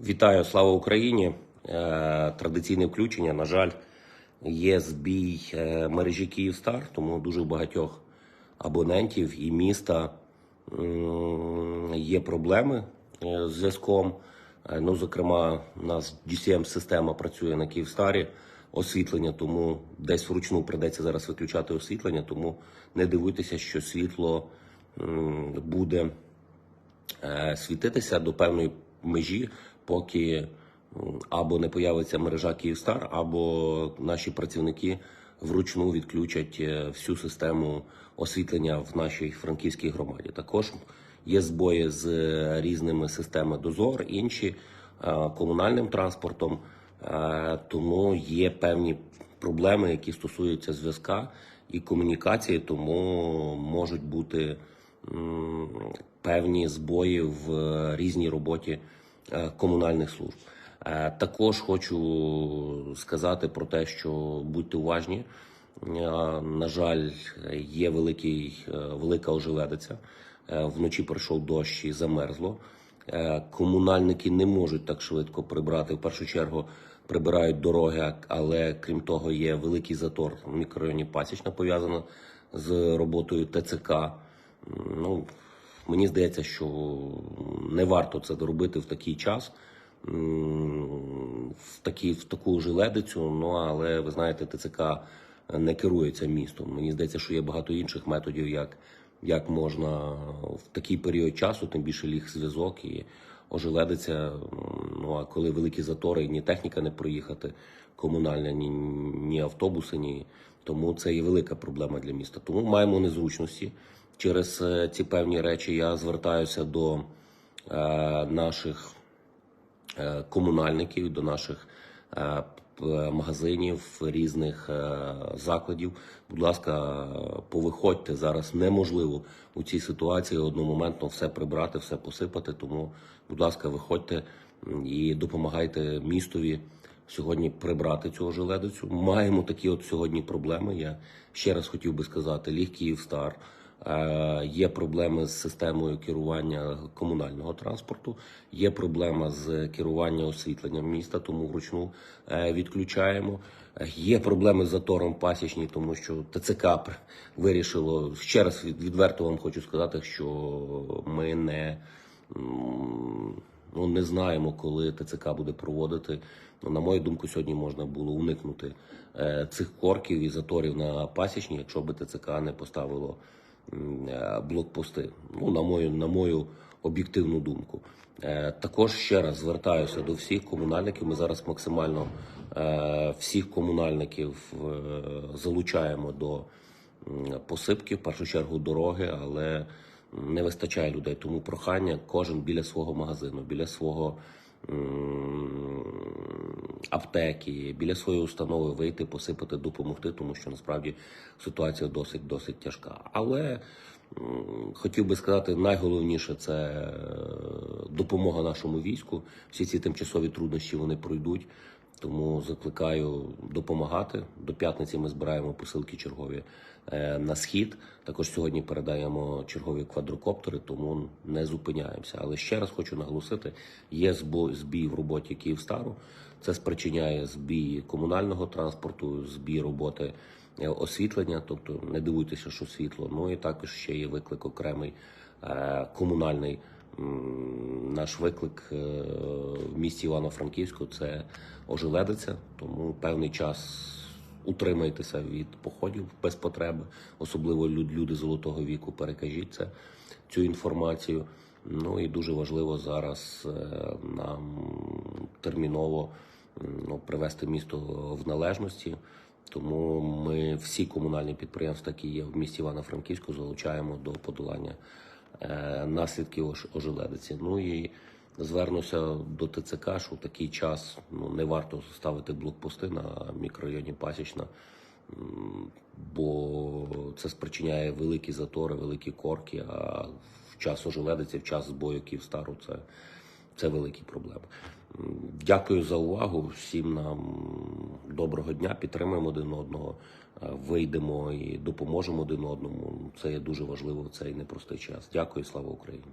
Вітаю, слава Україні! Е, Традиційне включення. На жаль, є збій е, мережі Київстар, тому дуже багатьох абонентів і міста є проблеми е, з зв'язком. Ну, зокрема, у нас DCM-система працює на Київстарі, освітлення, тому десь вручну придеться зараз виключати освітлення, тому не дивуйтеся, що світло буде світитися до певної межі, поки або не появиться мережа Київстар, або наші працівники вручну відключать е, всю систему освітлення в нашій франківській громаді. Також є збої з е, різними системами дозор, інші е, комунальним транспортом, тому є певні проблеми, які стосуються зв'язка і комунікації, тому можуть бути певні збої в різній роботі комунальних служб. Е, Також хочу сказати про те, що будьте уважні. Е, На жаль, є великий, е, велика ожеледиця. Е, Вночі пройшов дощ і замерзло. Е, Комунальники не можуть так швидко прибрати. В першу чергу прибирають дороги, але крім того, є великий затор в мікрорайоні Пасічна пов'язано з роботою ТЦК. Ну, мені здається, що не варто це робити в такий час, в, такі, в таку желедицю. Ну але ви знаєте, ТЦК не керується містом. Мені здається, що є багато інших методів, як, як можна в такий період часу, тим більше ліг зв'язок і ожеледиться. Ну а коли великі затори, ні техніка не проїхати, комунальна, ні, ні автобуси, ні. Тому це є велика проблема для міста. Тому маємо незручності. Через е, ці певні речі я звертаюся до е, наших е, комунальників, до наших магазинів, різних закладів. Будь ласка, повиходьте зараз. Неможливо у цій ситуації одномоментно все прибрати, все посипати. Тому, будь ласка, виходьте і допомагайте містові сьогодні прибрати цю ожеледицю. Маємо такі от сьогодні проблеми. Я ще раз хотів би сказати: Ліг Київстар. Е, Є проблеми з системою керування комунального транспорту, є проблема з керуванням освітленням міста, тому вручну е, відключаємо. Є проблеми з затором пасічній, тому що ТЦК вирішило ще раз відверто вам хочу сказати, що ми не. Ну, не знаємо, коли ТЦК буде проводити. Ну, на мою думку, сьогодні можна було уникнути е, цих корків і заторів на пасічні, якщо би ТЦК не поставило блокпости. Ну, на мою, на мою об'єктивну думку. Е, також ще раз звертаюся до всіх комунальників. Ми зараз максимально е, всіх комунальників е, залучаємо до посипки, в першу чергу дороги, але не вистачає людей. Тому прохання кожен біля свого магазину, біля свого аптеки, біля своєї установи вийти, посипати, допомогти, тому що насправді ситуація досить досить тяжка. Але хотів би сказати, найголовніше це е, допомога нашому війську. Всі ці тимчасові труднощі вони пройдуть. Тому закликаю допомагати. До п'ятниці ми збираємо посилки чергові е, на схід. Також сьогодні передаємо чергові квадрокоптери, тому не зупиняємося. Але ще раз хочу наголосити: є збій в роботі Київстару. Це спричиняє збій комунального транспорту, збій роботи е, освітлення. Тобто не дивуйтеся, що світло. Ну і також ще є виклик окремий е, комунальний. Наш виклик е, в місті Івано-Франківську це ожеледиця, тому певний час утримайтеся від походів без потреби, особливо люд- люди золотого віку. Перекажіть це цю інформацію. Ну і дуже важливо зараз е, нам терміново ну, привести місто в належності. Тому ми всі комунальні підприємства, які є в місті Івано-Франківську, залучаємо до подолання наслідків ож- ожеледиці. Ну і звернуся до ТЦК, що в такий час ну, не варто ставити блокпости на мікрорайоні Пасічна, бо це спричиняє великі затори, великі корки. А в час ожеледиці, в час збою Київстару це, це великі проблеми. Дякую за увагу. Всім нам доброго дня. Підтримуємо один одного, е, вийдемо і допоможемо один одному. Це є дуже важливо в цей непростий час. Дякую, слава Україні.